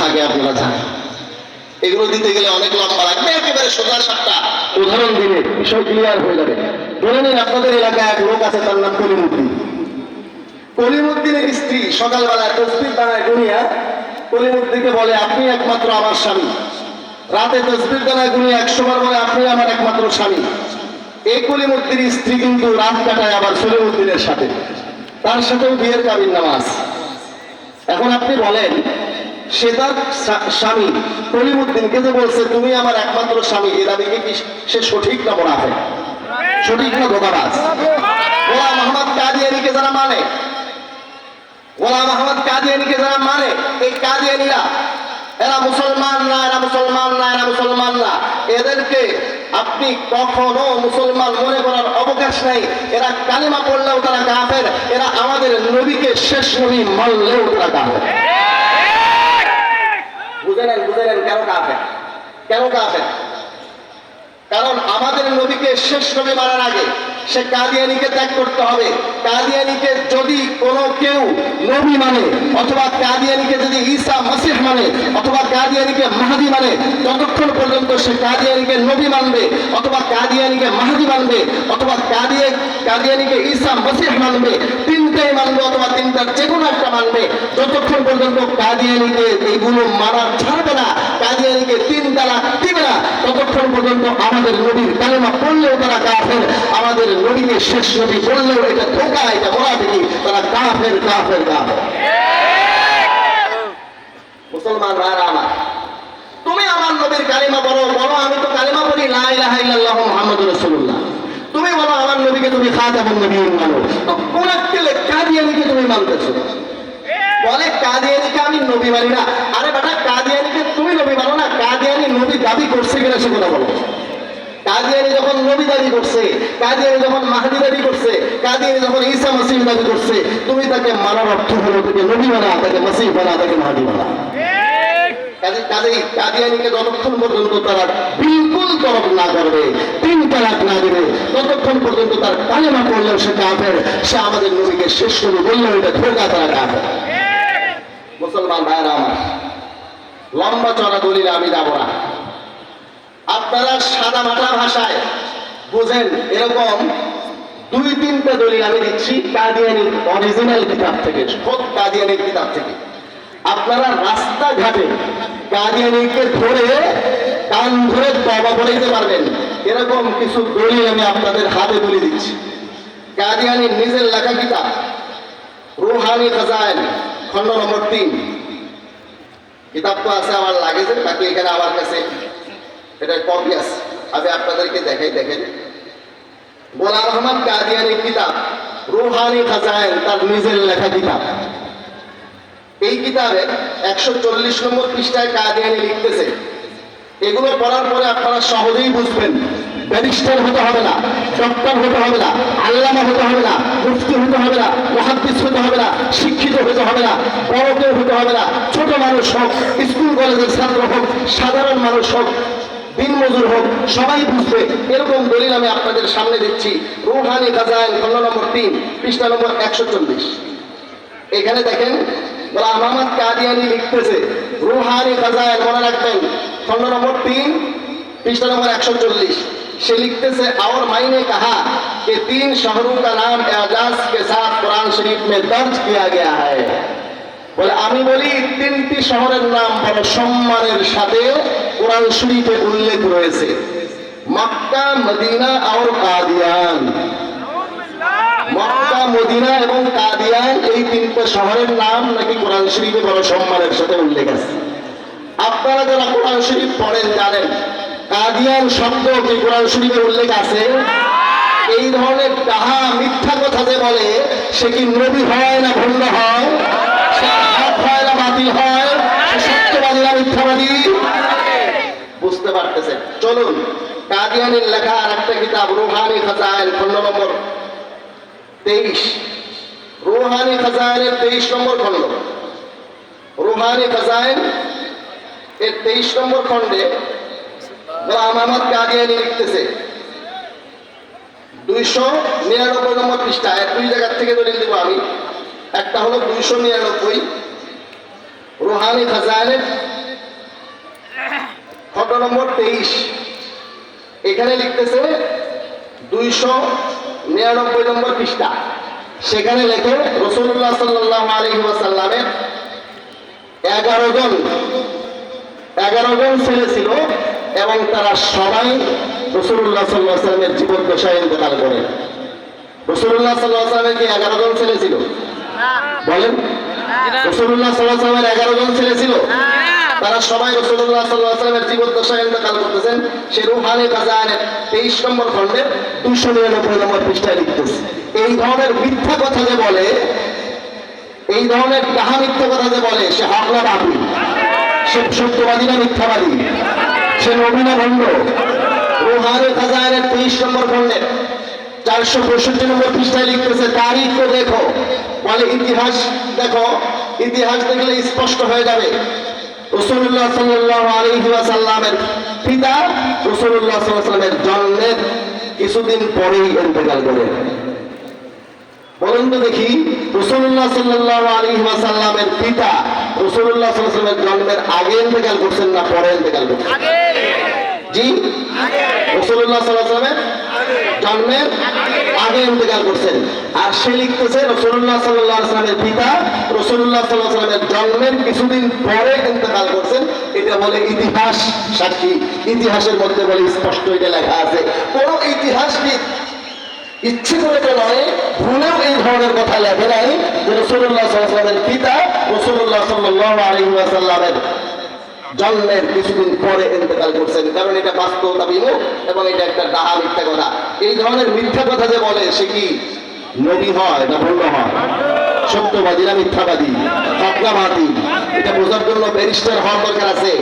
থাকে, আপনারা জানেন। এগুলো দিতে গেলে অনেক লম্বা লাগবে। একেবারে সোজা সাতটা উদাহরণ দিলে বিষয় ক্লিয়ার হয়ে যাবে। ধরে নিন, আপনাদের এলাকায় এক লোক আছে, তার নাম কলিমুদ্দিন। কলিমুদ্দিনের স্ত্রী সকালবেলা তসবির দানায়। গুনিয়া কলিমুদ্দিনকে বলে, আপনি একমাত্র আমার স্বামী। রাতে তসবির দানায় গুনিয়া বলে, আপনি আমার একমাত্র স্বামী। এই কলিমুদ্দিনের স্ত্রী কিন্তু রাত কাটায় আবার সলিমুদ্দিনের সাথে। তার সাথেও বিয়ের কাবিন নামাজ। এখন আপনি বলেন সে তার স্বামী। কলিমুদ্দিনকে যে বলছে, তুমি আমার একমাত্র স্বামী এ দাবিকে কি সে সঠিক না মোনাফে সঠিক না ধোকাবাজ যারা মানে যারা মানে এই এরা মুসলমান না, এরা মুসলমান না, এরা মুসলমান না। এদেরকে আপনি কখনো মুসলমান মনে করার অবকাশ নাই। এরা কালিমা পড়লেও তারা কাফের, এরা আমাদের নবীকে শেষ নবী মানলেও তারা কাফের। বুঝে নেন কেন কাফের কেন কাফের কারণ আমাদের নবীকে শেষ নবী মারার আগে সে কাদিয়ানিকে ত্যাগ করতে হবে। কাদিয়ানিকে যদি কোনো কেউ নবী মানে অথবা কাদিয়ানিকে যদি ঈসা মাসিহ মানে অথবা কাদিয়ানিকে মাহাদি মানে ততক্ষণ পর্যন্ত সে কাদিয়ানিকে নবী মানবে, অথবা কাদিয়ানিকে মাহাদি মানবে, অথবা কাদিয়া, কাদিয়ানিকে ঈসা মাসিহ মানবে তিনটাই মানবে অথবা তিনটার যে কোনো একটা মানবে। যতক্ষণ পর্যন্ত কাদিয়ানিকে এইগুলো মানা ছাড়বে না, কাদিয়ানিকে তিন তালাক দিবে না, ততক্ষণ পর্যন্ত আমাদের নবীর কালেমা পড়লেও তারা কাফের, আমাদের নবীকে শেষ নবী বললেও এটা ধোকা, এটা মোনাফিকি তারা কাফের কাফের কাফের। মুসলমান, ভাইরা তুমি আমার নবীর কালিমা বলো বলো আমি তো কালিমা বলি লা ইলাহা ইল্লাল্লাহ তুমি বলো আমার নবীকে তুমি খাতামুন নবিয়্যিন মানো। কাদিয়ানিকে তুমি মানতেছো বলে কাদিয়ানিকে আমি নবী মানি না। আরে বেটা কাদিয়ানিকে তুমি নবী মানো না। কাদিয়ানি নবী দাবি করছে কিনা সে কথা বলো। কাদিয়ানি যখন নবী দাবি করছে কাদিয়ানি যখন মাহাদি দাবি করছে কাদিয়ানি যখন ঈসা মাসিহ দাবি করছে, তুমি তাকে মানার অর্থ হলো তাকে নবী মানা, তাকে মাসিহ মানা, তাকে মাহাদি মানা। কাজে কাদিয়ানিকে যতক্ষণ পর্যন্ত তারা বিলকুল তরফ না করবে তিন তালাক না দেবে ততক্ষণ পর্যন্ত তার কালেমা করলেও সে কাফের। সে আমাদের নবীকে শেষ করে বললেও এটা ধোকা তারা কাফের মুসলমান ভাইরা আমার, লম্বা চড়া দলিল আমি যাব না। আপনারা সাদা মাটা ভাষায় বুঝেন, এরকম দুই, তিনটা দলিল আমি দিচ্ছি, কাদিয়ানির অরিজিনাল কিতাব থেকে, খোদ কাদিয়ানির কিতাব থেকে। আপনারা রাস্তাঘাটে কাদিয়ানিকে ধরে কান ধরে তবা বলাইতে পারবেন। এরকম কিছু দলিল আমি আপনাদের হাতে তুলে দিচ্ছি। কাদিয়ানির নিজের লেখা কিতাব রুহানি খাজাইন খন্ড নম্বর তিন। কিতাব তো আছে আমার লাগেছে বাকি এখানে আমার কাছে এটা কপি আছে। আমি আপনাদেরকে দেখাই দেখেন গোলাম আহমদ কাদিয়ানির কিতাব, রুহানি খাজাইন তার নিজের লেখা কিতাব এই কিতাবে একশো চল্লিশ নম্বর পৃষ্ঠায় কাদিয়ানি লিখতেছে। এগুলো পড়ার পরে আপনারা সহজেই বুঝবেন। ব্যারিস্টার হতে হবে না, ডক্টর হতে হবে না, আল্লামা হতে হবে না, মুফতি হতে হবে না, মহাদ্দিস হতে হবে না, শিক্ষিত হতে হবে না, বড় কেউ হতে হবে না, ছোট মানুষ হোক, স্কুল, কলেজের ছাত্র হোক, সাধারণ মানুষ হোক, দিনমজুর হোক, সবাই বুঝবে। এরকম দলিল আমি আপনাদের সামনে দিচ্ছি। রুহানি গাজায়ন খন্ড নম্বর তিন, পৃষ্ঠা নম্বর একশো চল্লিশ। এখানে দেখেন বলা কাদিয়ানি লিখতেছে, রুহানি গাজায়ন মনে রাখবেন খন্ড নম্বর তিন, পৃষ্ঠা নম্বর একশো চল্লিশ। लिखते से और मैंने कहा कि तीन शहरों का नाम एजाज के साथ कुरान शरीफ में दर्ज किया गया है বলে আমি বলি তিনটি শহরের নাম বড় সম্মানের সাথে কোরআন শরীফে উল্লেখ রয়েছে মক্কা মদিনা আর কাদিয়ান মক্কা মদিনা এবং কাদিয়ান এই তিনটে শহরের নাম নাকি কোরআন শরীফে বড় সম্মানের সাথে উল্লেখ আছে আপনারা যারা কোরআন শরীফ পড়েন জানেন কাদিয়ান শব্দ কি কোরআন শরীফে উল্লেখ আছে, এই ধরনের তাহা মিথ্যা কথা যে বলে, সে কি নবী হয় না ভণ্ড হয়? সে হয় না বাতিল হয়? সত্যবাদী না মিথ্যাবাদী? বুঝতে পারতেছেন। চলুন, কাদিয়ানির লেখা আর একটা কিতাব, রুহানি খাজাইল খন্ড নম্বর, তেইশ। রুহানি খাজাইনের তেইশ নম্বর খণ্ড। রুহানি খাজাইন এর তেইশ নম্বর খণ্ডে গোলাম আহমদ কাদিয়ানি লিখতেছে। দুইশো নিরানব্বই নম্বর পৃষ্ঠা দুই জায়গার থেকে দলিল দিব আমি। একটা হলো দুইশো নিরানব্বই, রুহানি খাজানের খন্ড নম্বর তেইশ। এখানে লিখতেছে দুইশো নিরানব্বই নম্বর পৃষ্ঠা। সেখানে লেখে রসুল্লাহ সাল্লাহ আলহি ওয়াসাল্লামের এগারো জন এগারো জন ছেলে ছিল। এবং তারা সবাই রসুল্লাহ সাল্লাহ সাল্লামের জীবন দশায় ইন্তেকাল করে। রসুল্লাহ সাল্লাহ সাল্লামের কি এগারো জন ছেলে ছিল? বলেন। রসুল্লাহ সাল্লাহ সাল্লামের এগারো জন ছেলে ছিল? তারা সবাই রসুল্লাহ সাল্লাহ সাল্লামের জীবন দশায় ইন্তেকাল করতেছেন। সে রুহানি কাজানের তেইশ নম্বর খণ্ডের দুশো নিরানব্বই নম্বর পৃষ্ঠায় লিখতেছে। এই ধরনের মিথ্যা কথা যে বলে এই ধরনের কাহা মিথ্যা কথা যে বলে সে হকলা বাবু সে সত্যবাদী না মিথ্যাবাদী? সে নবীনা ভণ্ড রুহানি খাজানের তেইশ নম্বর খণ্ডের চারশো পঁয়ষট্টি নম্বর পৃষ্ঠায় লিখতেছে, তারিখ তো দেখো। বলে ইতিহাস দেখো, ইতিহাস দেখলে স্পষ্ট হয়ে যাবে। রসুল্লাহ সাল্লাহ আলহি সাল্লামের পিতা, রসুল্লাহ সাল্লামের জন্মের কিছুদিন পরেই ইন্তেকাল করে। বলুন তো দেখি, রসুল্লাহ সাল্লাহ আলী সাল্লামের পিতা রসুল্লাহ সাল্লামের জন্মের আগে ইন্তেকাল করছেন না পরে ইন্তেকাল করছেন? জি? রসুল্লাহ সাল্লামের জন্মের আগে ইন্তেকাল করছেন। আর সে লিখতেছে রসুল্লাহ সাল্লাহ পিতা রসুল্লাহ সাল্লাহ সাল্লামের জন্মের কিছুদিন পরে ইন্তেকাল করছেন। এটা বলে ইতিহাস সাক্ষী। ইতিহাসের মধ্যে বলে স্পষ্ট এটা লেখা আছে। কোন ইতিহাসবিদ ইচ্ছে করে তো নয়, ভুলেও এই ধরনের কথা লেখে নাই যে রসুল্লাহ পিতা রসুল্লাহ জন্মের কিছুদিন পরে ইন্তেকাল করছেন। কারণ এটা বাস্তবতা বিমুখ এবং এটা একটা ডাহা মিথ্যা কথা। এই ধরনের মিথ্যা কথা যে বলে, সে কি নবী হয় না ভণ্ড হয়? সত্যবাদী না মিথ্যাবাদী? হকলাবাদী এটা বোঝার জন্য ব্যারিস্টার হওয়ার দরকার আছে,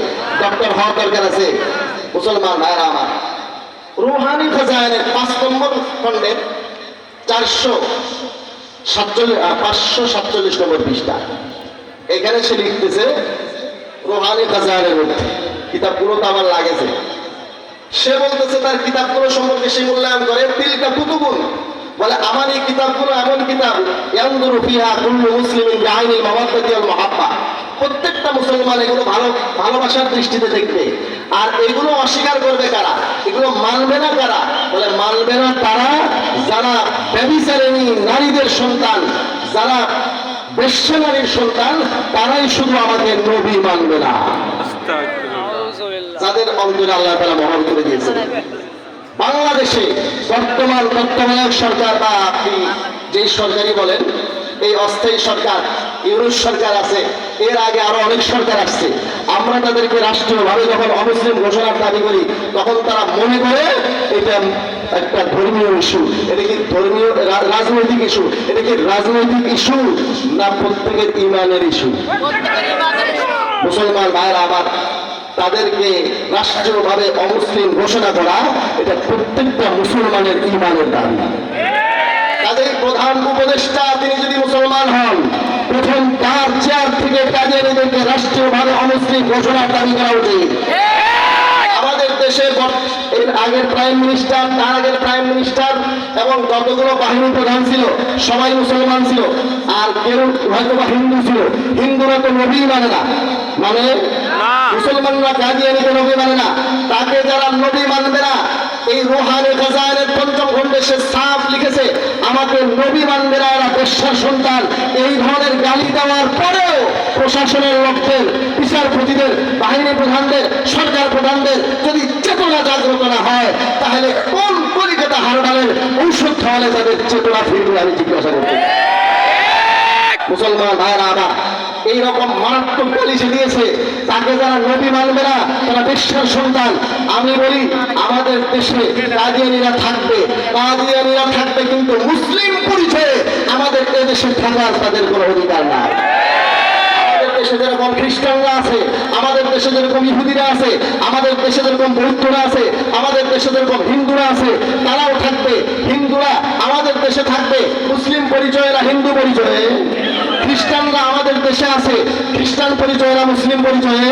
ডক্টর হওয়ার দরকার আছে। মুসলমান ভাইরা আমার রুহানি খাজানের পাঁচ নম্বর খণ্ডের চারশো সাতচল্লিশ পাঁচশো সাতচল্লিশ নম্বর পৃষ্ঠা। এখানে সে লিখতেছে, রুহানি খাজানের মধ্যে কিতাবগুলো তো আমার লাগেছে। সে বলতেছে, তার কিতাব কিতাবগুলো সম্পর্কে সে মূল্যায়ন করে, তিলকা কুতুবুন। বলে, আমার এই কিতাবগুলো এমন কিতাব ইয়ানদুরু ফিহা কুল্লু মুসলিমিন বিআইনিল মাওয়াদ্দাতি ওয়াল মুহাব্বা। প্রত্যেকটা মুসলমান এগুলো ভালো, ভালোবাসার দৃষ্টিতে দেখবে। আর এগুলো অস্বীকার করবে কারা? এগুলো মানবে না কারা? বলে মানবে না তারা যারা ব্যবিচারিণী নারীদের সন্তান যারা বেশ্যা নারীর সন্তান তারাই শুধু আমাদের নবী মানবে না। যাদের অন্তরে আল্লাহ তালা মহান করে দিয়েছেন। বাংলাদেশে বর্তমান তত্ত্বাবধায়ক সরকার বা আপনি যে সরকারই বলেন এই অস্থায়ী সরকার ইউরোপ সরকার আছে, এর আগে আরও অনেক সরকার আসছে। আমরা তাদেরকে রাষ্ট্রীয়ভাবে যখন অমুসলিম ঘোষণার দাবি করি, তখন তারা মনে করে এটা একটা ধর্মীয় ইস্যু এটা কি ধর্মীয় রাজনৈতিক ইস্যু এটা কি রাজনৈতিক ইস্যু না প্রত্যেকের ইমানের ইস্যু মুসলমান ভাইরা আবার তাদেরকে রাষ্ট্রীয়ভাবে অমুসলিম ঘোষণা করা, এটা প্রত্যেকটা মুসলমানের ইমানের দাবি। তাদের প্রধান উপদেষ্টা তিনি যদি মুসলমান হন প্রথম তার চেয়ার থেকে তাদের এদেরকে রাষ্ট্রীয়ভাবে অমুসলিম ঘোষণার দাবি করা উচিত। আমাদের দেশে এর আগের প্রাইম মিনিস্টার তার আগের প্রাইম মিনিস্টার এবং যতগুলো বাহিনী প্রধান ছিল সবাই মুসলমান ছিল। আর কেউ হয়তো বা হিন্দু ছিল। হিন্দুরা তো নবী মানে না। মানে মুসলমানরা নবী মানে না। তাকে যারা নবী মানবে না এই রোহানে গাজানের পঞ্চম খণ্ডে সে আমাকে নবী না এরা বেশ্যার সন্তান এই ধরনের গালি দেওয়ার পরেও প্রশাসনের লোকদের বিচারপতিদের বাহিনী প্রধানদের, সরকার প্রধানদের যদি চেতনা জাগ্রত না হয়, তাহলে কোন কলিকাতা হারডালের ঔষধ খাওয়ালে তাদের চেতনা ফিরবে আমি জিজ্ঞাসা করতে মুসলমান ভাইরা আমার এইরকম মারাত্মক পলিসি দিয়েছে তাকে যারা নবী মানবে না, তারা বিশ্বের সন্তান আমি বলি, আমাদের দেশে কাদিয়ানিরা থাকবে। কাদিয়ানিরা থাকবে কিন্তু মুসলিম পরিচয়ে আমাদের এদেশে থাকার তাদের কোনো অধিকার নাই। দেশে যেরকম খ্রিস্টানরা আছে, আমাদের দেশে যেরকম আছে, আমাদের দেশে বৌদ্ধরা আছে, আমাদের দেশে যেরকম হিন্দুরা আছে, তারাও থাকবে। হিন্দুরা আমাদের দেশে থাকবে, মুসলিম পরিচয়েরা হিন্দু পরিচয়ে। খ্রিস্টানরা আমাদের দেশে আছে। খ্রিস্টান পরিচয় না মুসলিম পরিচয়ে,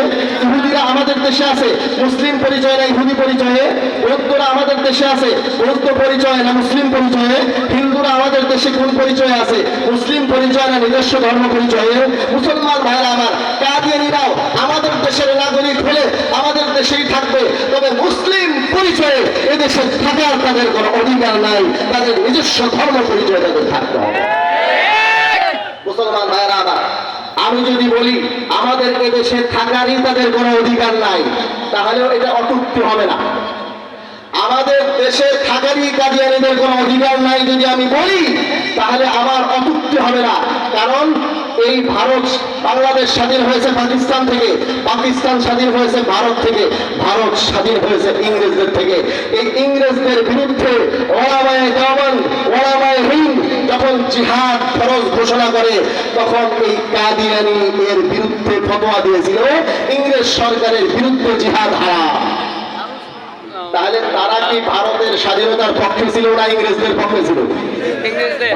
ইহুদিরা আমাদের দেশে আছে। মুসলিম পরিচয় না ইহুদি পরিচয়ে, বৌদ্ধরা আমাদের দেশে আছে। বৌদ্ধ পরিচয় না মুসলিম পরিচয়ে, হিন্দুরা আমাদের দেশে কোন পরিচয় আছে? মুসলিম পরিচয় না নিজস্ব ধর্ম পরিচয়ে। মুসলমান ভাইরা আমার কাদিয়ানিরাও আমাদের দেশের নাগরিক হলে আমাদের দেশেই থাকবে। তবে মুসলিম পরিচয়ে এদেশে থাকার তাদের কোনো অধিকার নাই। তাদের নিজস্ব ধর্ম পরিচয় তাদের থাকতে হবে। মুসলমান ভাইরা আমার, আমি যদি বলি আমাদের এদেশে থাকারই তাদের কোনো অধিকার নাই, তাহলেও এটা অটুক্তি হবে না। আমাদের দেশে থাকারই কাদিয়ানিদের কোনো অধিকার নাই যদি আমি বলি, তাহলে আমার অটুক্তি হবে না। কারণ এই ভারত বাংলাদেশ স্বাধীন হয়েছে পাকিস্তান থেকে, পাকিস্তান স্বাধীন হয়েছে ভারত থেকে, ভারত স্বাধীন হয়েছে ইংরেজদের থেকে। এই ইংরেজদের বিরুদ্ধে ওলামায় দেওয়ান ওলামায় হিন্দ যখন জিহাদ ফরজ ঘোষণা করে, তখন এই কাদিয়ানি এর বিরুদ্ধে ফতোয়া দিয়েছিল, ইংরেজ সরকারের বিরুদ্ধে জিহাদ হারাম। তাহলে তারা কি ভারতের স্বাধীনতার পক্ষে ছিল না ইংরেজদের পক্ষে ছিল?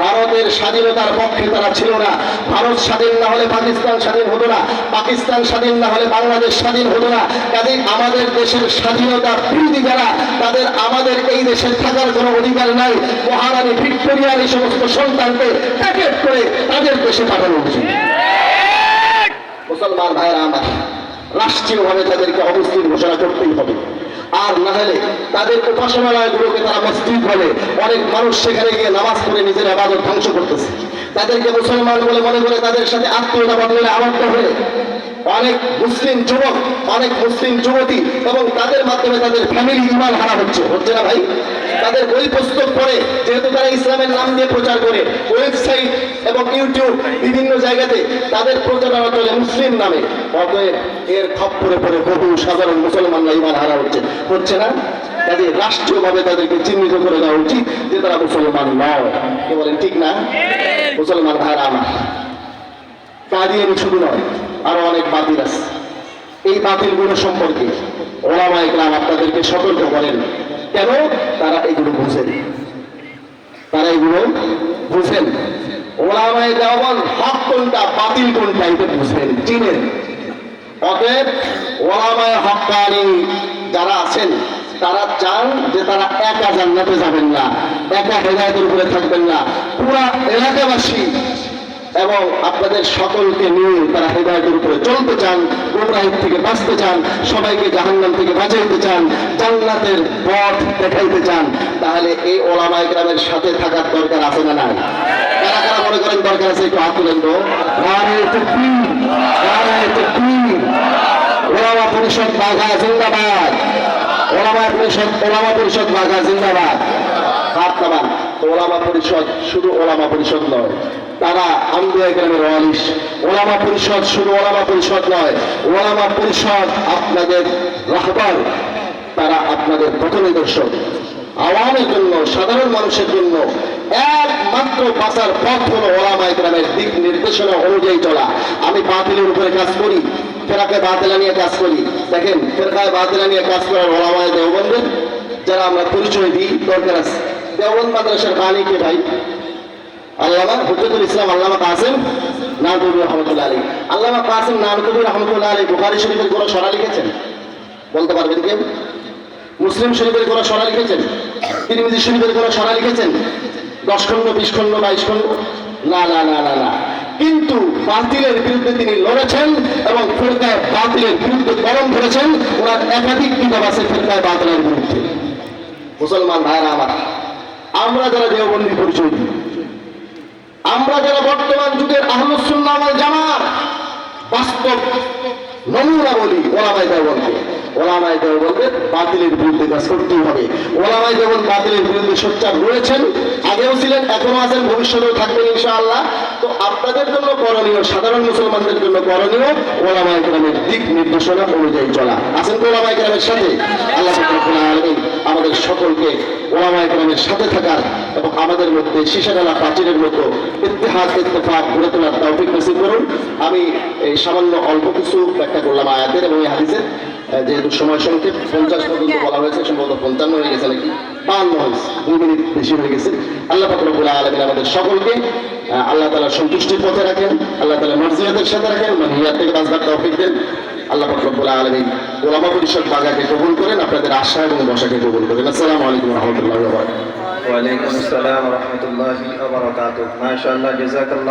ভারতের স্বাধীনতার পক্ষে তারা ছিল না। ভারত স্বাধীন না হলে পাকিস্তান স্বাধীন হতো না। পাকিস্তান স্বাধীন না হলে বাংলাদেশ স্বাধীন হতো না। কাজে আমাদের দেশের স্বাধীনতা বিরোধী যারা তাদের আমাদের এই দেশে থাকার কোনো অধিকার নাই। মহারানী ভিক্টোরিয়ার এই সমস্ত সন্তানকে প্যাকেট করে তাদের দেশে পাঠানো উচিত। মুসলমান ভাইরা আমার রাষ্ট্রীয়ভাবে তাদেরকে অমুসলিম ঘোষণা করতেই হবে। আর না হলে তাদের উপাসনালয়গুলোকে তারা মসজিদ বলে অনেক মানুষ সেখানে গিয়ে নামাজ পড়ে নিজের আবাদত ধ্বংস করতেছে। তাদেরকে মুসলমান বলে মনে করে তাদের সাথে আত্মীয়তা বদলে আবদ্ধ হয়ে অনেক মুসলিম যুবক, অনেক মুসলিম যুবতী এবং তাদের মাধ্যমে তাদের ফ্যামিলি ইমান হারা হচ্ছে। হচ্ছে না ভাই? তাদের বই পুস্তক পড়ে, যেহেতু তারা ইসলামের নাম দিয়ে প্রচার করে ওয়েবসাইট এবং ইউটিউব বিভিন্ন জায়গাতে তাদের প্রচারণা চলে মুসলিম নামে। অতএব এর খপ্পরে পড়ে বহু সাধারণ মুসলমানরা ইমান হারা হচ্ছে। হচ্ছে না? কাজে রাষ্ট্রীয়ভাবে তাদেরকে চিহ্নিত করে দেওয়া উচিত যে তারা মুসলমান নয়। কে বলেন, ঠিক না? মুসলমান ভাইরা আমার। কাদিয়ানি শুধু নয় আরও অনেক বাতিল আছে। এই বাতিলগুলো সম্পর্কে ওলামা ইকরাম আপনাদেরকে সতর্ক করেন। কেন? তারা এগুলো বুঝেন। তারা এগুলো বুঝেন। ওলামায় দেওয়ান হক কোনটা, বাতিল কোনটা, এটা বুঝেন, চিনেন। অতএব ওলামায় হকানি যারা আছেন, তারা চান যে তারা একা জান্নাতে যাবেন না, একা হেদায়তের উপরে থাকবেন না। পুরা এলাকাবাসী এবং আপনাদের সকলকে নিয়ে তারা হেদায়তের উপরে চলতে চান, গোমরাহির থেকে বাঁচতে চান, সবাইকে জাহান্নাম থেকে বাঁচাইতে চান, জান্নাতের পথ দেখাইতে চান, তাহলে এই ওলামায় গ্রামের সাথে থাকার দরকার আছে না নাই? কারা কারা মনে করেন দরকার আছে একটু হাত তুলেন তো। ওলামা পরিষদ বাঘা জিন্দাবাদ, ওলামা পরিষদ ওলামা পরিষদ বাঘা জিন্দাবাদ। হাত নামান, ওলামা পরিষদ শুধু ওলামা পরিষদ নয়। তারা আম্বিয়া গ্রামের ওয়ালিশ ওলামা পরিষদ শুধু ওলামা পরিষদ নয়, ওলামা পরিষদ আপনাদের রাহবার, তারা আপনাদের পথ নিদর্শক আওয়ামের জন্য, সাধারণ মানুষের জন্য একমাত্র বাঁচার পথ হলো ওলামায় গ্রামের দিক নির্দেশনা অনুযায়ী চলা। আমি বাতিলের উপরে কাজ করি, ফেরাকে বাতিলা নিয়ে কাজ করি। দেখেন ফেরকায় বাতিলা নিয়ে কাজ করার ওলামায় দেওবন্দের, যারা আমরা পরিচয় দিই, দরকার আছে। দেওবন্দ মাদ্রাসার বাণী কে ভাই? আল্লামা হুজুরুল ইসলাম আল্লামা কাসেম নানকবি রহমতুল্লাহ আলী আল্লামা কাসেম নানকবি রহমতুল্লাহ আলী বুখারি শরীফের কোনো সরা লিখেছেন? বলতে পারবেন কেউ? মুসলিম শরীফের কোনো সরা লিখেছেন? তিরমিজি শরীফের কোনো সরা লিখেছেন? দশ খণ্ড, বিশ খণ্ড, বাইশ খণ্ড? না না না না না। কিন্তু বাতিলের বিরুদ্ধে তিনি লড়েছেন এবং ফেরকায় বাতিলের বিরুদ্ধে গরম ধরেছেন, ওনার একাধিক কিতাব আছে ফেরকায় বাতিলের বিরুদ্ধে। মুসলমান ভাইরা আমার আমরা যারা দেওবন্দি পরিচয় দিই আমরা যারা বর্তমান যুগের আহমদুল্লাহ জামাত বাস্তব নমুনা বলি ওলামাই দেওবন্দকে ওলামাই দেওবন্দে বাতিলের বিরুদ্ধে কাজ করতেই হবে। ওলামাই দেওবন বাতিলের বিরুদ্ধে সোচ্চার রয়েছেন, আগেও ছিলেন, এখনও আছেন, ভবিষ্যতেও থাকবেন ইনশাআল্লাহ। তো আপনাদের জন্য করণীয়, সাধারণ মুসলমানদের জন্য করণীয় ওলামাই গ্রামের দিক নির্দেশনা অনুযায়ী চলা। আছেন তো ওলামাই গ্রামের সাথে? আল্লাহ আলামিন আমাদের সকলকে ওলামাই গ্রামের সাথে থাকার এবং আমাদের মধ্যে শিশাডালা প্রাচীরের মতো ইতিহাস ইত্তেফাক গড়ে তোলার তৌফিক নসিব করুন। আমি এই সামান্য অল্প কিছু ব্যাখ্যা করলাম আয়াতের এবং এই হাদিসের। যেহেতু সময় সংক্ষেপ পঞ্চাশ পর্যন্ত বলা হয়েছে সম্ভবত পঞ্চান্ন হয়ে গেছে নাকি? বান্ন হয়েছে। দুই মিনিট বেশি হয়ে গেছে। আল্লাহ ফাকরুল আলমিন আমাদের সকলকে আল্লাহ তালার সন্তুষ্টির পথে রাখেন আল্লাহ তালা মর্জিয়াদের সাথে রাখেন মানহিয়াত থেকে বাঁচবার তৌফিক দেন। আল্লাহ রব্বুল আলমী ওলামা পরিষদ বাগাকে কবুল করেন আপনাদের আশা এবং বসাকে কবুল করেন। আসসালামু আলাইকুম রহমতুল্লাহ ওয়ালাইকুম আসসালাম রহমতুল্লাহি ওয়া বারাকাতুহু। মাশাআল্লাহ জাযাকাল্লাহ।